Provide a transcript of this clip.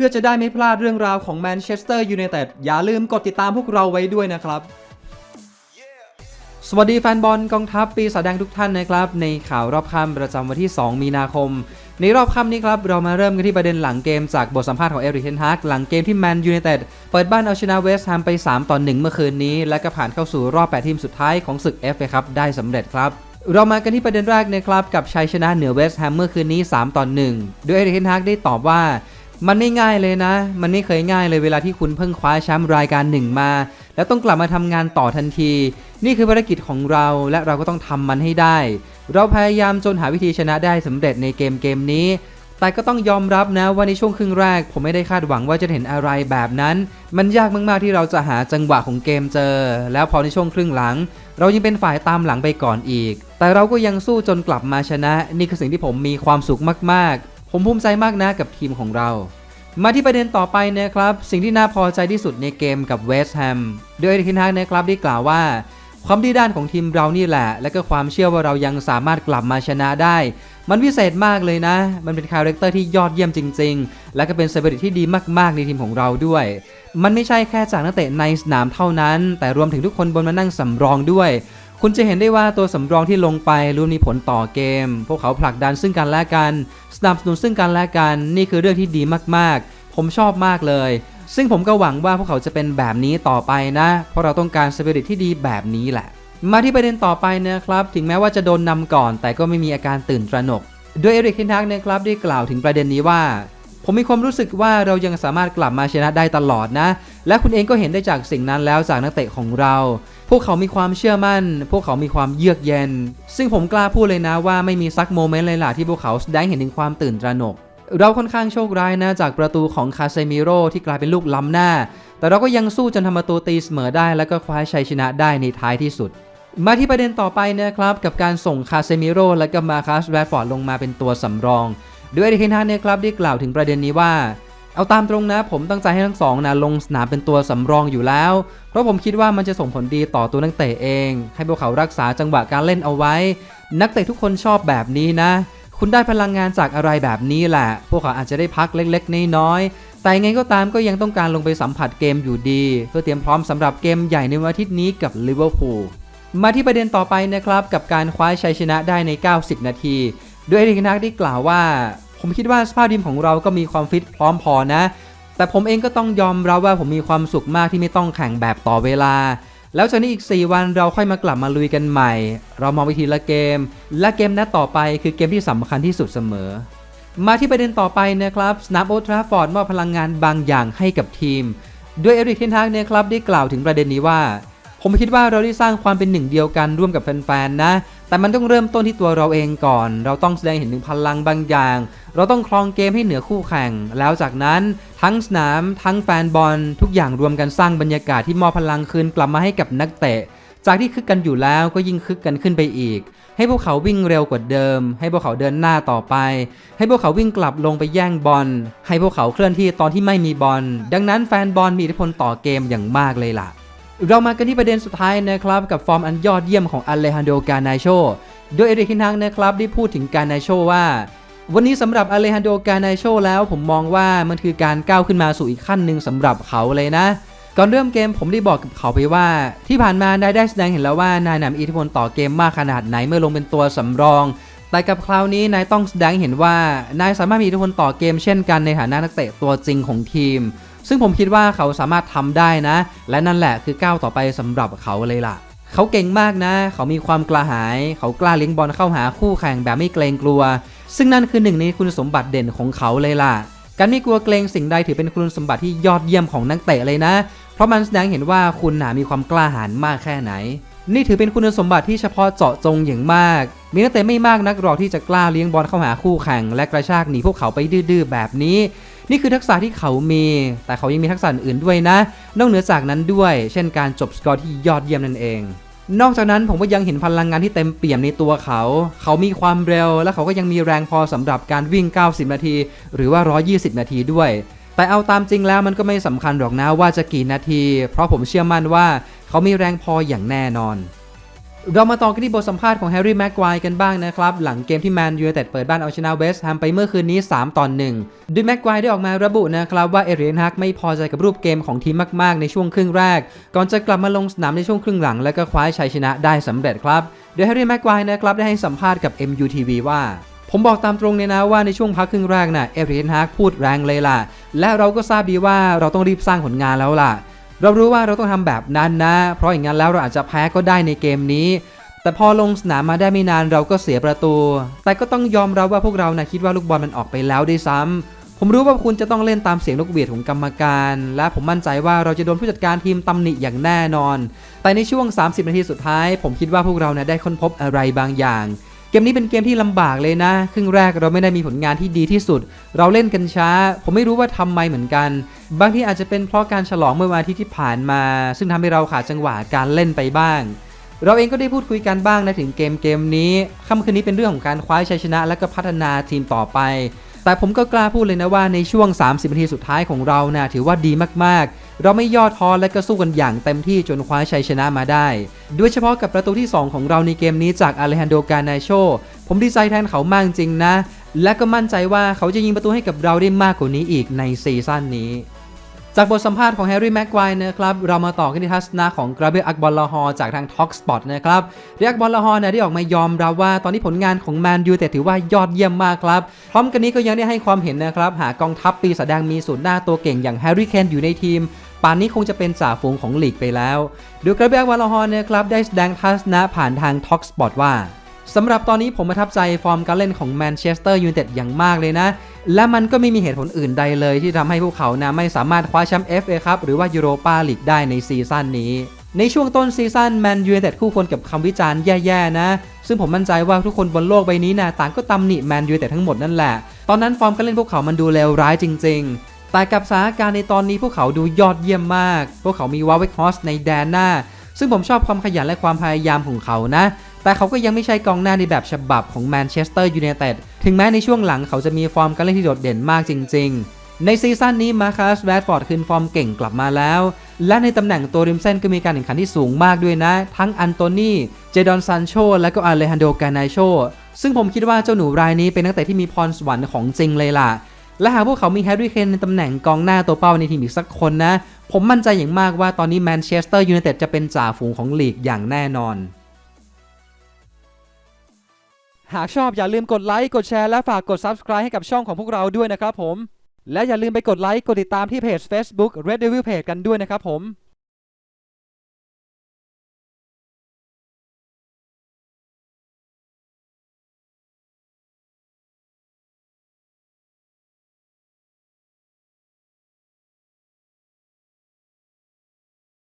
พื่อจะได้ไม่พลาดเรื่องราวของแมนเชสเตอร์ยูไนเต็ดอย่าลืมกดติดตามพวกเราไว้ด้วยนะครับ สวัสดีแฟนบอลกองทัพปีศาจแดงทุกท่านนะครับ ในข่าวรอบค่ำประจำวันที่ 2 มีนาคม ในรอบค่ำนี้ครับ เรามาเริ่มกันที่ประเด็นหลังเกมจากบทสัมภาษณ์ของเอริกเทนฮากหลังเกมที่แมนยูไนเต็ดเปิดบ้านเอาชนะเวสต์แฮมไป 3 ต่อ 1 เมื่อคืนนี้ และก็ผ่านเข้าสู่รอบ 8 ทีมสุดท้ายของศึก FA ครับได้สำเร็จครับเรามากันที่ประเด็นแรกนะครับกับชัยชนะเหนือเวสต์แฮมเมื่อคืนนี้ 3 ต่อ 1 โดยเอริกเทนฮากได้ตอบว่า มันไม่ง่ายเลยนะ มันไม่เคยง่ายเลยเวลาที่คุณเพิ่งคว้าแชมป์รายการหนึ่งมา แล้วต้องกลับมาทำงานต่อทันที นี่คือภารกิจของเราและเราก็ต้องทำมันให้ได้ เราพยายามจนหาวิธีชนะได้สำเร็จในเกมเกมนี้ แต่ก็ต้องยอมรับนะว่าในช่วงครึ่งแรก ผมไม่ได้คาดหวังว่าจะเห็นอะไรแบบนั้น มันยากมากๆที่เราจะหาจังหวะของเกมเจอ แล้วพอในช่วงครึ่งหลัง เรายังเป็นฝ่ายตามหลังไปก่อนอีก แต่เราก็ยังสู้จนกลับมาชนะ นี่คือสิ่งที่ผมมีความสุขมากๆ ผมภูมิใจมากนะกับทีมของเรา มาที่ประเด็นต่อไปนะครับ สิ่งที่น่าพอใจที่สุดในเกมกับเวสต์แฮมโดยเอริกเทนฮากนะครับได้กล่าวว่า ความดีด้านของทีมเรานี่แหละ และก็ความเชื่อว่าเรายังสามารถกลับมาชนะได้ มันพิเศษมากเลยนะ มันเป็นคาแรคเตอร์ที่ยอดเยี่ยมจริง ๆ และก็เป็นเซเบริตที่ดีมากๆในทีมของเราด้วย มันไม่ใช่แค่จากนักเตะในสนามเท่านั้น แต่รวมถึงทุกคนบนมานั่งสำรองด้วย คุณจะเห็นได้ว่าตัวสำรองที่ลงไปล้วนมีผลต่อเกม พวกเขาผลักดันซึ่งกันและกัน สนับสนุนซึ่งกันและกัน นี่คือเรื่องที่ดีมากๆ ผมชอบมากเลย ซึ่งผมก็หวังว่าพวกเขาจะเป็นแบบนี้ต่อไปนะ เพราะเราต้องการสปิริตที่ดีแบบนี้แหละ มาที่ประเด็นต่อไปนะครับ ถึงแม้ว่าจะโดนนำก่อน แต่ก็ไม่มีอาการตื่นตระหนก โดยเอริกเทนฮากนะครับได้กล่าวถึงประเด็นนี้ว่า ผมมีความรู้สึกว่าเรายังสามารถกลับมาชนะได้ตลอดนะ และคุณเองก็เห็นได้จากสิ่งนั้นแล้วจากนักเตะของเรา พวกเขามีความเชื่อมั่น พวกเขามีความเยือกเย็น ซึ่งผมกล้าพูดเลยนะว่าไม่มีซักโมเมนต์เลยล่ะที่พวกเขาแสดงเห็นถึงความตื่นตระหนก เราค่อนข้างโชคร้ายนะจากประตูของคาเซมิโร่ที่กลายเป็นลูกล้ำหน้า แต่เราก็ยังสู้จนทำประตูตีเสมอได้ แล้วก็คว้าชัยชนะได้ในท้ายที่สุดมาที่ประเด็นต่อไปนะครับ กับการส่งคาเซมิโร่และก็มาคัสแรดฟอร์ดลงมาเป็นตัวสำรองดยเอริกเทนฮาเนี่ยครับได้กล่าวถึงประเด็นนี้ว่า เอาตามตรงนะ ผมตั้งใจให้ทั้งสองนะลงสนามเป็นตัวสำรองอยู่แล้ว เพราะผมคิดว่ามันจะส่งผลดีต่อตัวนักเตะเอง ให้พวกเขารักษาจังหวะการเล่นเอาไว้ นักเตะทุกคนชอบแบบนี้นะ คุณได้พลังงานจากอะไรแบบนี้แหละ พวกเขาอาจจะได้พักเล็กๆน้อยๆแต่ไงก็ตามก็ยังต้องการลงไปสัมผัสเกมอยู่ดี เพื่อเตรียมพร้อมสำหรับเกมใหญ่ในวันอาทิตย์นี้กับลิเวอร์พูลมาที่ประเด็นต่อไปนะครับกับการคว้าชัยชนะได้ใน 90 นาที โดยเอริกนักได้กล่าวว่า ผมคิดว่าสภาพทีมของเราก็มีความฟิตพร้อมพอนะ แต่ผมเองก็ต้องยอมรับว่าผมมีความสุขมากที่ไม่ต้องแข่งแบบต่อเวลา แล้วจากนี้อีก 4 วันเราค่อยมากลับมาลุยกันใหม่ เรามองไปทีละเกม และเกมนัดต่อไปคือเกมที่สำคัญที่สุดเสมอ มาที่ประเด็นต่อไปนะครับสนามโอทราฟอร์ดมอบพลังงานบางอย่างให้กับทีมด้วยเอริกเทนฮากเนี่ยครับได้กล่าวถึงประเด็นนี้ว่า ผมคิดว่าเราได้สร้างความเป็นหนึ่งเดียวกันร่วมกับแฟนๆนะ แต่มันต้องเริ่มต้นที่ตัวเราเองก่อน เราต้องแสดงเห็นถึงพลังบางอย่าง เราต้องครองเกมให้เหนือคู่แข่ง แล้วจากนั้นทั้งสนาม ทั้งแฟนบอล ทุกอย่างรวมกันสร้างบรรยากาศที่มอบพลังคืนกลับมาให้กับนักเตะ จากที่คึกกันอยู่แล้วก็ยิ่งคึกกันขึ้นไปอีก ให้พวกเขาวิ่งเร็วกว่าเดิม ให้พวกเขาเดินหน้าต่อไป ให้พวกเขาวิ่งกลับลงไปแย่งบอล ให้พวกเขาเคลื่อนที่ตอนที่ไม่มีบอล ดังนั้นแฟนบอลมีอิทธิพลต่อเกมอย่างมากเลยล่ะ เรามากันที่ประเด็นสุดท้ายนะครับกับฟอร์มอันยอดเยี่ยมของอเลฮันโดกานาโชโดยเอริกฮินังนะครับได้พูดถึงกานาโชว่า วันนี้สำหรับอเลฮันโดกานาโชแล้วผมมองว่ามันคือการก้าวขึ้นมาสู่อีกขั้นหนึ่งสำหรับเขาเลยนะ ก่อนเริ่มเกมผมได้บอกกับเขาไปว่า ที่ผ่านมานายได้แสดงเห็นแล้วว่านายนำอิทธิพลต่อเกมมากขนาดไหนเมื่อลงเป็นตัวสำรอง แต่กับคราวนี้นายต้องแสดงเห็นว่านายสามารถมีอิทธิพลต่อเกมเช่นกันในฐานะนักเตะตัวจริงของทีม ซึ่งผมคิดว่าเขาสามารถทำได้นะ และนั่นแหละคือก้าวต่อไปสำหรับเขาเลยล่ะ เขาเก่งมากนะ เขามีความกล้าหาญเขากล้าเลี้ยงบอลเข้าหาคู่แข่งแบบไม่เกรงกลัว ซึ่งนั่นคือหนึ่งในคุณสมบัติเด่นของเขาเลยล่ะ การไม่กลัวเกรงสิ่งใดถือเป็นคุณสมบัติที่ยอดเยี่ยมของนักเตะเลยนะ เพราะมันแสดงเห็นว่าคุณหนามีความกล้าหาญมากแค่ไหน นี่ถือเป็นคุณสมบัติที่เฉพาะเจาะจงอย่างมาก มีนักเตะไม่มากนักหรอกที่จะกล้าเลี้ยงบอลเข้าหาคู่แข่ง และกระชากหนีพวกเขาไปดื้อๆแบบนี้ นี่คือทักษะที่เขามี แต่เขายังมีทักษะอื่นด้วยนะ นอกเหนือจากนั้นด้วย เช่นการจบสกอร์ที่ยอดเยี่ยมนั่นเอง นอกจากนั้นผมก็ยังเห็นพลังงานที่เต็มเปี่ยมในตัวเขา เขามีความเร็ว และเขาก็ยังมีแรงพอสำหรับการวิ่ง 90 นาที หรือว่า 120 นาทีด้วยแต่เอาตามจริงแล้วมันก็ไม่สำคัญหรอกนะว่าจะกี่นาที เพราะผมเชื่อมั่นว่าเขามีแรงพออย่างแน่นอน เรามาต่อกันที่บทสัมภาษณ์ของแฮร์รี่แม็กควายกันบ้างนะครับ หลังเกมที่แมนยูไนเต็ดเปิดบ้านเอาชนะเวสต์แฮมไปเมื่อคืนนี้ 3ต่อ1โดยแม็กควายได้ออกมาระบุนะครับว่าเอเรียนฮักไม่พอใจกับรูปเกมของทีมมาก ๆ ในช่วงครึ่งแรก ก่อนจะกลับมาลงสนามในช่วงครึ่งหลัง และก็คว้าชัยชนะได้สำเร็จครับ โดยแฮร์รี่แม็กควายนะครับได้ให้สัมภาษณ์กับ MUTV ว่าผมบอกตามตรงเลยนะว่าในช่วงพักครึ่งแรกน่ะเอเรียนฮักพูดแรงเลยล่ะ และเราก็ทราบดีว่าเราต้องรีบสร้างผลงานแล้วล่ะ เรารู้ว่าเราต้องทำแบบนั้นนะ เพราะอย่างนั้นแล้วเราอาจจะแพ้ก็ได้ในเกมนี้ แต่พอลงสนามมาได้ไม่นานเราก็เสียประตู แต่ก็ต้องยอมรับว่าพวกเรานะคิดว่าลูกบอลมันออกไปแล้วด้วยซ้ำผมรู้ว่าคุณจะต้องเล่นตามเสียงนกหวียดของกรรมการ และผมมั่นใจว่าเราจะโดนผู้จัดการทีมตำหนิอย่างแน่นอน แต่ในช่วง 30 นาทีสุดท้าย ผมคิดว่าพวกเรานะได้ค้นพบอะไรบางอย่าง เกมนี้เป็นเกมที่ลำบากเลยนะ ครึ่งแรกเราไม่ได้มีผลงานที่ดีที่สุด เราเล่นกันช้า ผมไม่รู้ว่าทำไมเหมือนกัน บางที่อาจจะเป็นเพราะการฉลองเมื่อวันอาทิตย์ที่ผ่านมา ซึ่งทำให้เราขาดจังหวะการเล่นไปบ้าง เราเองก็ได้พูดคุยกันบ้างนะถึงเกมเกมนี้ค่ำคืนนี้เป็นเรื่องของการคว้าชัยชนะ และก็พัฒนาทีมต่อไป แต่ผมก็กล้าพูดเลยนะว่าในช่วง 30นาทีสุดท้ายของเรานะถือว่าดีมากๆ เราไม่ย่อท้อและก็สู้กันอย่างเต็มที่จนคว้าชัยชนะมาได้โดยเฉพาะกับประตูที่ 2 ของเราในเกมนี้จากอาเลฮันโดกานาโช ผมดีใจแทนเขามากจริงนะ และก็มั่นใจว่าเขาจะยิงประตูให้กับเราได้มากกว่านี้อีกในซีซั่นนี้จากบทสัมภาษณ์ของแฮร์รี่แม็กควายนะครับ เรามาต่อกันที่ทัศนะของกราเบียลอักบอลลาฮอจากทาง Talk Spot นะครับเรียกบอลลาฮอเนี่ยได้ออกมายอมรับว่าตอนนี้ผลงานของแมนยูแต่ถือว่ายอดเยี่ยมมากครับ พร้อมกันนี้ก็ยังได้ให้ความเห็นนะครับ หากองทัพปีศาจแดงมีศูนย์หน้าตัวเก่งอย่างแฮร์รี่เคนอยู่ในทีม ป่านนี้คงจะเป็นจ่าฝูงของลีกไปแล้วโดยกราเบียลอักบอลฮอนนะครับได้แสดงทัศนะผ่านทาง Talk Spot ว่าสำหรับตอนนี้ผมประทับใจฟอร์มการเล่นของแมนเชสเตอร์ยูไนเต็ดอย่างมากเลยนะ และมันก็ไม่มีเหตุผลอื่นใดเลยที่ทำให้พวกเขานะไม่สามารถคว้าแชมป์ FA ครับหรือว่ายูโรปาลีกได้ในซีซั่นนี้ ในช่วงต้นซีซั่นแมนยูไนเต็ดคู่ควรกับคำวิจารณ์แย่ๆนะ ซึ่งผมมั่นใจว่าทุกคนบนโลกใบนี้นะต่างก็ตำหนิแมนยูไนเต็ดทั้งหมดนั่นแหละ ตอนนั้นฟอร์มการเล่นพวกเขามันดูเลวร้ายจริง ๆ แต่กับสถานการณ์ในตอนนี้พวกเขาดูยอดเยี่ยมมาก พวกเขามีวาเวกฮอสในแดนหน้า ซึ่งผมชอบความขยันและความพยายามของเขานะ แต่เขาก็ยังไม่ใช่กองหน้าในแบบฉบับของแมนเชสเตอร์ยูไนเต็ด ถึงแม้ในช่วงหลังเขาจะมีฟอร์มการเล่นที่โดดเด่นมากจริง ๆ ในซีซั่นนี้มาคัสแรดฟอร์ดคืนฟอร์มเก่งกลับมาแล้ว และในตำแหน่งตัวริมเส้นก็มีการแข่งขันที่สูงมากด้วยนะ ทั้งอันโตนีเจดอนซันโช และก็อาเลฮันโดกานาโชซึ่งผมคิดว่าเจ้าหนูรายนี้เป็นนักเตะที่มีพรสวรรค์ของจริงเลยล่ะ และหากพวกเขามีแฮร์รี่เคนในตำแหน่งกองหน้าตัวเป้าในทีมอีกสักคนนะ ผมมั่นใจอย่างมากว่าตอนนี้แมนเชสเตอร์ยูไนเต็ดจะเป็นจ่าฝูงของลีกอย่างแน่นอน หากชอบอย่าลืมกดไลค์ กดแชร์ และฝากกด Subscribe ให้กับช่องของพวกเราด้วยนะครับผม และอย่าลืมไปกดไลค์ กดติดตามที่เพจ Facebook Red Devil Page กันด้วยนะครับผม